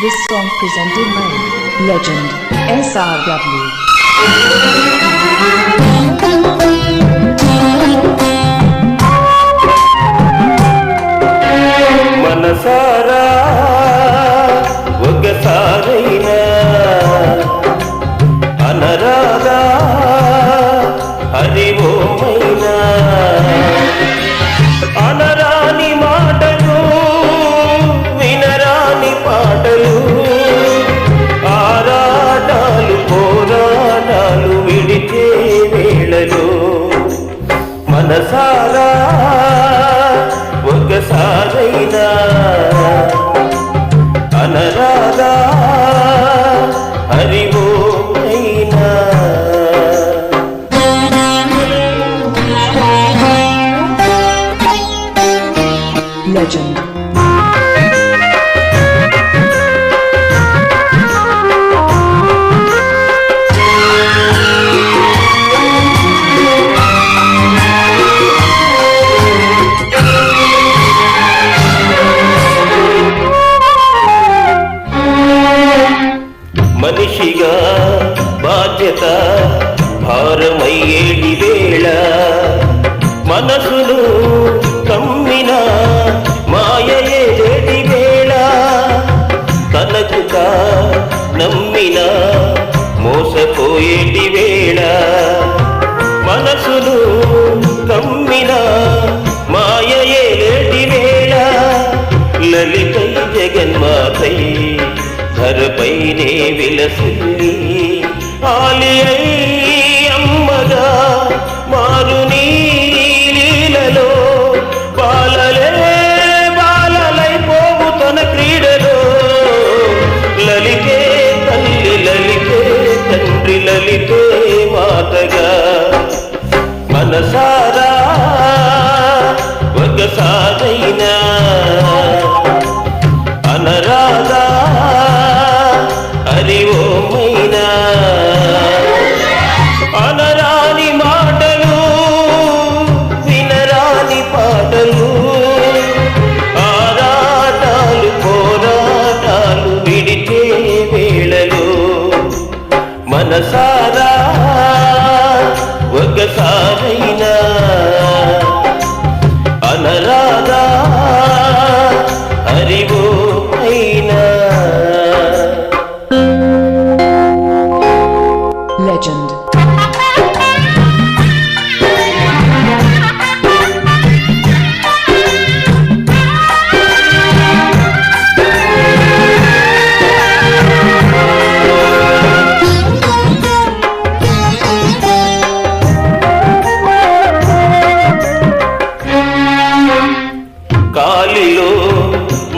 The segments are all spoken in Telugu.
This song presented by Legend SRW. మనసారా భారమయ్యేటి వేళ మనసును కమ్మిన మాయయేటి వేళ తనకు నమ్మిన మోసపోయేటి వేళ మనసును కమ్మిన మాయయేటి వేళ లలితై జగన్మాతై ధరపైనే విలసిల్లి ఆలి అమ్మగా. అనరాగా హరివో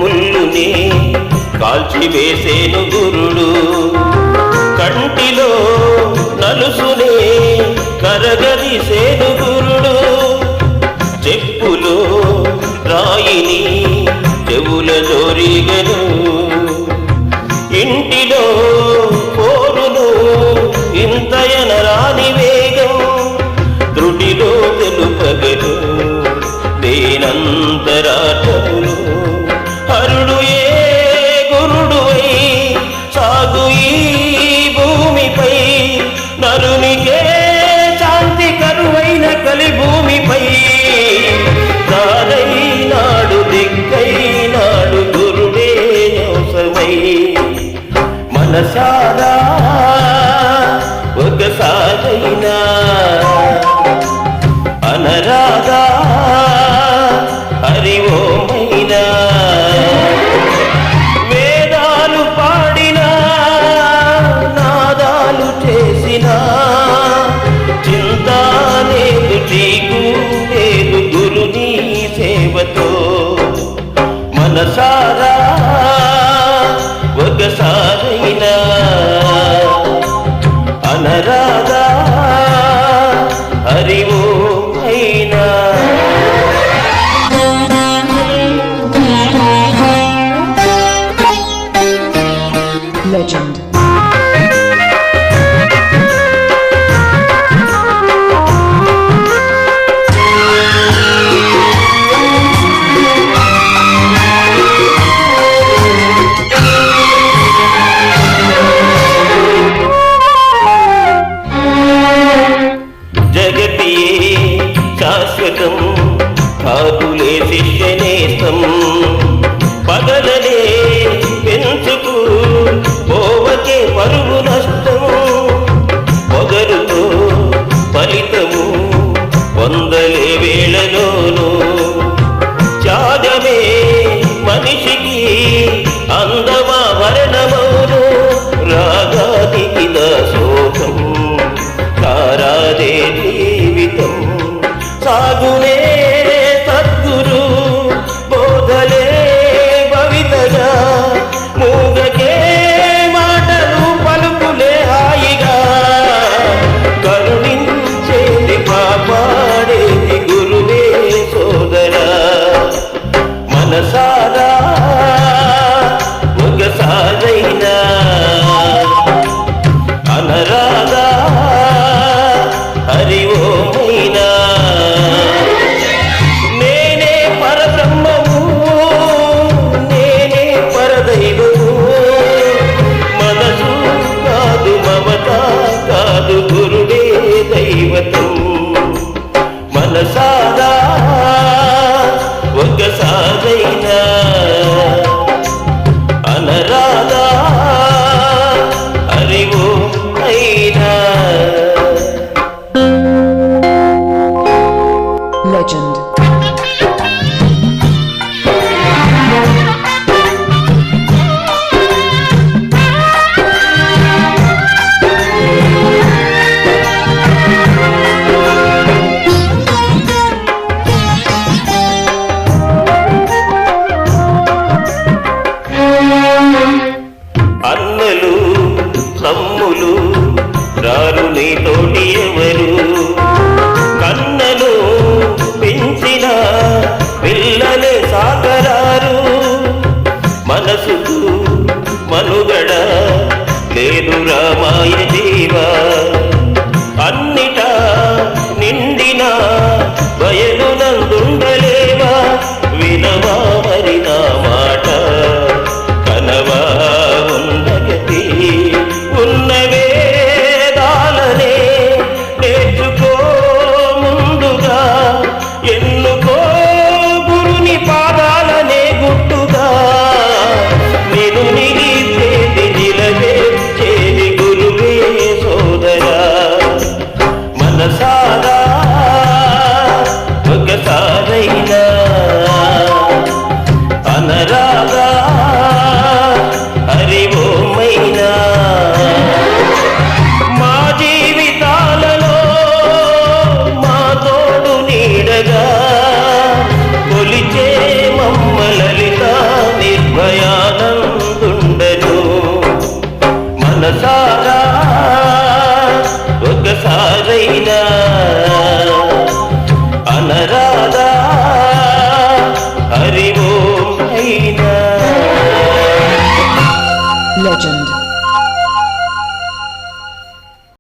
ముల్లుని కాల్చివేసేను గురుడు. కంటిలో నలుసునే కరగదీసేను గురుడు. చెప్పులో రాయిని చెవుల జోరిగను. ఇంటిలో పోరును ఇంత మనసారా ఒకసారైనా అనరాగా హరి ఓమైనా అనరాగా జీవితం పగలలే పెంచుకు పోవకే పరువు నష్టం. పొగరుతో ఫలితం మనసుకు మనుగడ. నేను రామాయ జీవా అన్నిట నిండిన బయలు నందుండలేవా వినవా మరి నా మాట. baby, no.